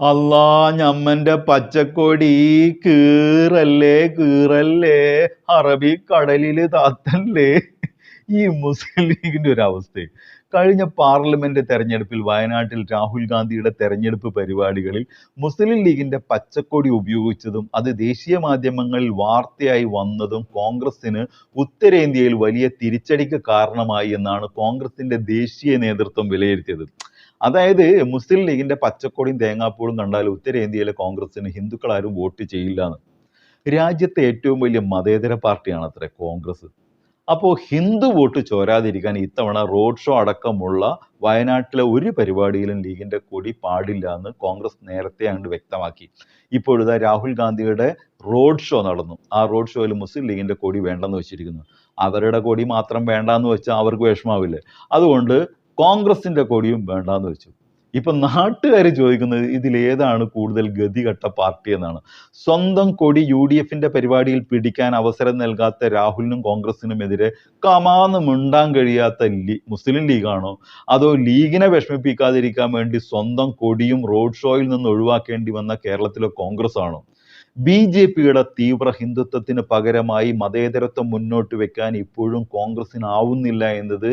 അല്ലാ ഞമ്മന്റെ പച്ചക്കൊടി കീറല്ലേ കീറല്ലേ? അറബി കടലിൽ താത്തല്ലേ? ഈ മുസ്ലിം ലീഗിന്റെ ഒരു അവസ്ഥ. കഴിഞ്ഞ പാർലമെന്റ് തെരഞ്ഞെടുപ്പിൽ വയനാട്ടിൽ രാഹുൽ ഗാന്ധിയുടെ തെരഞ്ഞെടുപ്പ് പരിപാടികളിൽ മുസ്ലിം ലീഗിന്റെ പച്ചക്കൊടി ഉപയോഗിച്ചതും അത് ദേശീയ മാധ്യമങ്ങളിൽ വാർത്തയായി വന്നതും കോൺഗ്രസിന് ഉത്തരേന്ത്യയിൽ വലിയ തിരിച്ചടിക്ക് കാരണമായി എന്നാണ് കോൺഗ്രസിന്റെ ദേശീയ നേതൃത്വം വിലയിരുത്തിയത്. അതായത് മുസ്ലിം ലീഗിന്റെ പച്ചക്കൊടിയും തേങ്ങാപ്പൂളും കണ്ടാൽ ഉത്തരേന്ത്യയിലെ കോൺഗ്രസിന് ഹിന്ദുക്കൾ ആരും വോട്ട് ചെയ്യില്ല എന്ന് രാജ്യത്തെ ഏറ്റവും വലിയ മതേതര പാർട്ടിയാണ് അത്ര കോൺഗ്രസ്. അപ്പോൾ ഹിന്ദു വോട്ട് ചോരാതിരിക്കാൻ ഇത്തവണ റോഡ് ഷോ അടക്കമുള്ള വയനാട്ടിലെ ഒരു പരിപാടിയിലും ലീഗിന്റെ കൊടി പാടില്ല എന്ന് കോൺഗ്രസ് നേരത്തെ അങ്ങോട്ട് വ്യക്തമാക്കി. ഇപ്പോഴിതാ രാഹുൽ ഗാന്ധിയുടെ റോഡ് ഷോ നടന്നു. ആ റോഡ് ഷോയിൽ മുസ്ലിം ലീഗിന്റെ കൊടി വേണ്ടെന്ന് വെച്ചിരിക്കുന്നു. അവരുടെ കൊടി മാത്രം വേണ്ടെന്ന് വെച്ചാൽ അവർക്ക് വിഷമാവില്ലേ? അതുകൊണ്ട് കോൺഗ്രസിന്റെ കൊടിയും വേണ്ടാന്ന് വെച്ചു. ഇപ്പൊ നാട്ടുകാർ ചോദിക്കുന്നത് ഇതിൽ ഏതാണ് കൂടുതൽ ഗതികെട്ട പാർട്ടി എന്നാണ്. സ്വന്തം കൊടി യു ഡി എഫിന്റെ പരിപാടിയിൽ പിടിക്കാൻ അവസരം നൽകാത്ത രാഹുലിനും കോൺഗ്രസിനുമെതിരെ കമാന്ന് മിണ്ടാൻ കഴിയാത്ത ലീ മുസ്ലിം ലീഗാണോ? അതോ ലീഗിനെ വിഷമിപ്പിക്കാതിരിക്കാൻ വേണ്ടി സ്വന്തം കൊടിയും റോഡ് ഷോയിൽ നിന്ന് ഒഴിവാക്കേണ്ടി വന്ന കേരളത്തിലെ കോൺഗ്രസ് ആണോ ബി ജെ പിയുടെ തീവ്ര ഹിന്ദുത്വത്തിന് പകരമായി മതേതരത്വം മുന്നോട്ട് വെക്കാൻ ഇപ്പോഴും കോൺഗ്രസിന് ആവുന്നില്ല എന്നത്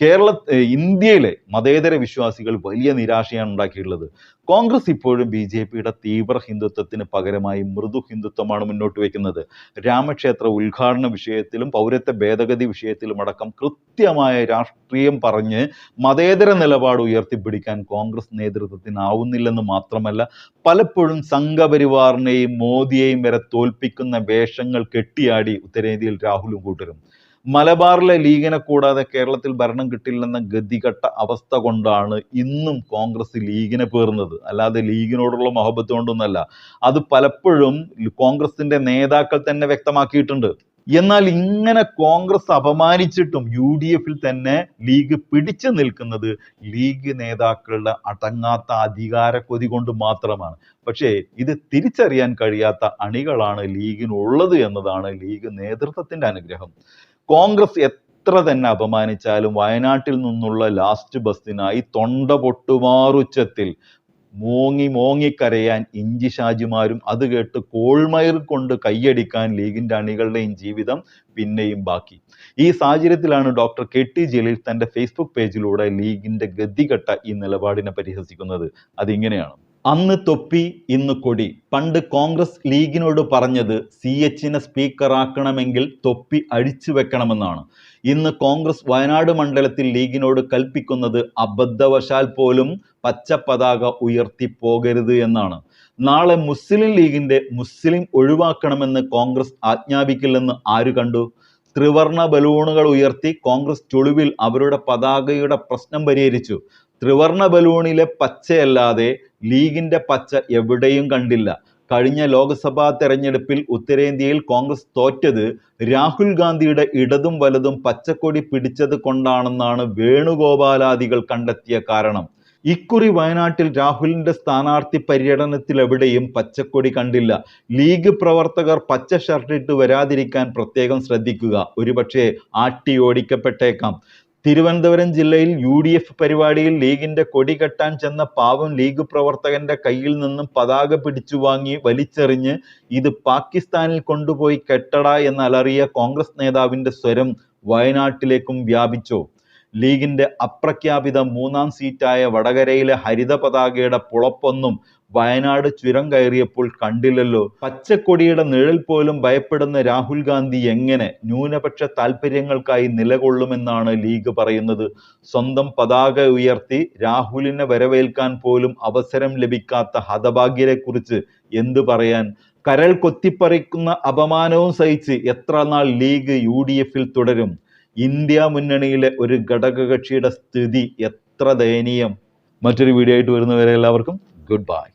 കേരള ഇന്ത്യയിലെ മതേതര വിശ്വാസികൾ വലിയ നിരാശയാണ് ഉണ്ടാക്കിയിട്ടുള്ളത്. കോൺഗ്രസ് ഇപ്പോഴും ബി ജെ പിയുടെ തീവ്ര ഹിന്ദുത്വത്തിന് പകരമായി മൃദു ഹിന്ദുത്വമാണ് മുന്നോട്ട് വെക്കുന്നത് രാമക്ഷേത്ര ഉദ്ഘാടന വിഷയത്തിലും പൗരത്വ ഭേദഗതി വിഷയത്തിലും അടക്കം കൃത്യമായ രാഷ്ട്രീയം പറഞ്ഞ് മതേതര നിലപാട് ഉയർത്തിപ്പിടിക്കാൻ കോൺഗ്രസ് നേതൃത്വത്തിനാവുന്നില്ലെന്ന് മാത്രമല്ല പലപ്പോഴും സംഘപരിവാറിനെയും മോദിയെയും വരെ തോൽപ്പിക്കുന്ന വേഷങ്ങൾ കെട്ടിയാടി ഉത്തരേന്ത്യയിൽ രാഹുലും കൂട്ടരും. മലബാറിലെ ലീഗിനെ കൂടാതെ കേരളത്തിൽ ഭരണം കിട്ടില്ലെന്ന ഗതികെട്ട അവസ്ഥ കൊണ്ടാണ് ഇന്നും കോൺഗ്രസ് ലീഗിനെ പേർന്നത് അല്ലാതെ ലീഗിനോടുള്ള മൊഹബത്ത് കൊണ്ടൊന്നല്ല. അത് പലപ്പോഴും കോൺഗ്രസിന്റെ നേതാക്കൾ തന്നെ വ്യക്തമാക്കിയിട്ടുണ്ട്. എന്നാൽ ഇങ്ങനെ കോൺഗ്രസ് അപമാനിച്ചിട്ടും യു ഡി എഫിൽ തന്നെ ലീഗ് പിടിച്ചു നിൽക്കുന്നത് ലീഗ് നേതാക്കളുടെ അടങ്ങാത്ത അധികാര കൊതി കൊണ്ട് മാത്രമാണ്. പക്ഷേ ഇത് തിരിച്ചറിയാൻ കഴിയാത്ത അണികളാണ് ലീഗിനുള്ളത് എന്നതാണ് ലീഗ് നേതൃത്വത്തിന്റെ അനുഗ്രഹം. കോൺഗ്രസ് എത്ര തന്നെ അപമാനിച്ചാലും വയനാട്ടിൽ നിന്നുള്ള ലാസ്റ്റ് ബസ്സിനായി തൊണ്ട പൊട്ടുമാറുച്ചത്തിൽ മോങ്ങി മോങ്ങിക്കരയാൻ ഇഞ്ചി ഷാജിമാരും അത് കേട്ട് കോൾമയർ കൊണ്ട് കൈയടിക്കാൻ ലീഗിന്റെ അണികളുടെയും ജീവിതം പിന്നെയും ബാക്കി. ഈ സാഹചര്യത്തിലാണ് ഡോക്ടർ കെ ടി ജലീൽ തന്റെ ഫേസ്ബുക്ക് പേജിലൂടെ ലീഗിന്റെ ഗതികെട്ട ഈ നിലപാടിനെ പരിഹസിക്കുന്നത്. അതിങ്ങനെയാണ്. അന്ന് തൊപ്പി ഇന്ന് കൊടി. പണ്ട് കോൺഗ്രസ് ലീഗിനോട് പറഞ്ഞത് സി എച്ചിനെ സ്പീക്കറാക്കണമെങ്കിൽ തൊപ്പി അഴിച്ചു വെക്കണമെന്നാണ്. ഇന്ന് കോൺഗ്രസ് വയനാട് മണ്ഡലത്തിൽ ലീഗിനോട് കൽപ്പിക്കുന്നത് അബദ്ധവശാൽ പോലും പച്ച പതാക ഉയർത്തി പോകരുത് എന്നാണ്. നാളെ മുസ്ലിം ലീഗിന്റെ മുസ്ലിം ഒഴിവാക്കണമെന്ന് കോൺഗ്രസ് ആജ്ഞാപിക്കില്ലെന്ന് ആര് കണ്ടു? ത്രിവർണ ബലൂണുകൾ ഉയർത്തി കോൺഗ്രസ് ചൊളിവിൽ അവരുടെ പതാകയുടെ പ്രശ്നം പരിഹരിച്ചു. ത്രിവർണ ബലൂണിലെ പച്ചയല്ലാതെ ലീഗിന്റെ പച്ച എവിടെയും കണ്ടില്ല. കഴിഞ്ഞ ലോക്സഭാ തെരഞ്ഞെടുപ്പിൽ ഉത്തരേന്ത്യയിൽ കോൺഗ്രസ് തോറ്റത് രാഹുൽ ഗാന്ധിയുടെ ഇടതും വലതും പച്ചക്കൊടി പിടിച്ചത് കൊണ്ടാണെന്നാണ് വേണുഗോപാലാദികൾ കണ്ടെത്തിയ കാരണം. ഇക്കുറി വയനാട്ടിൽ രാഹുലിന്റെ സ്ഥാനാർത്ഥി പര്യടനത്തിൽ എവിടെയും പച്ചക്കൊടി കണ്ടില്ല. ലീഗ് പ്രവർത്തകർ പച്ച ഷർട്ടിട്ട് വരാതിരിക്കാൻ പ്രത്യേകം ശ്രദ്ധിക്കുക. ഒരുപക്ഷെ ആട്ടി ഓടിക്കപ്പെട്ടേക്കാം. തിരുവനന്തപുരം ജില്ലയിൽ യു ഡി എഫ് പരിപാടിയിൽ ലീഗിന്റെ കൊടി കെട്ടാൻ ചെന്ന പാവം ലീഗ് പ്രവർത്തകന്റെ കയ്യിൽ നിന്നും പതാക പിടിച്ചു വാങ്ങി വലിച്ചെറിഞ്ഞ് ഇത് പാകിസ്ഥാനിൽ കൊണ്ടുപോയി കെട്ടട എന്ന് അലറിയ കോൺഗ്രസ് നേതാവിന്റെ സ്വരം വയനാട്ടിലേക്കും വ്യാപിച്ചോ. ലീഗിന്റെ അപ്രഖ്യാപിത മൂന്നാം സീറ്റായ വടകരയിലെ ഹരിത പതാകയുടെ പുളപ്പൊന്നും വയനാട് ചുരം കയറിയപ്പോൾ കണ്ടില്ലല്ലോ. പച്ചക്കൊടിയുടെ നിഴൽ പോലും ഭയപ്പെടുന്ന രാഹുൽ ഗാന്ധി എങ്ങനെ ന്യൂനപക്ഷ താല്പര്യങ്ങൾക്കായി നിലകൊള്ളുമെന്നാണ് ലീഗ് പറയുന്നത്. സ്വന്തം പതാക ഉയർത്തി രാഹുലിനെ വരവേൽക്കാൻ പോലും അവസരം ലഭിക്കാത്ത ഹതഭാഗ്യരെക്കുറിച്ച് എന്തു പറയാൻ? കരൾ കൊത്തിപ്പറിക്കുന്ന അപമാനവും സഹിച്ച് എത്ര നാൾ ലീഗ് യു തുടരും? ഇന്ത്യ മുന്നണിയിലെ ഒരു ഘടകകക്ഷിയുടെ സ്ഥിതി എത്ര ദയനീയം? മറ്റൊരു വീഡിയോ ആയിട്ട് വരുന്നവരെ എല്ലാവർക്കും ഗുഡ് ബൈ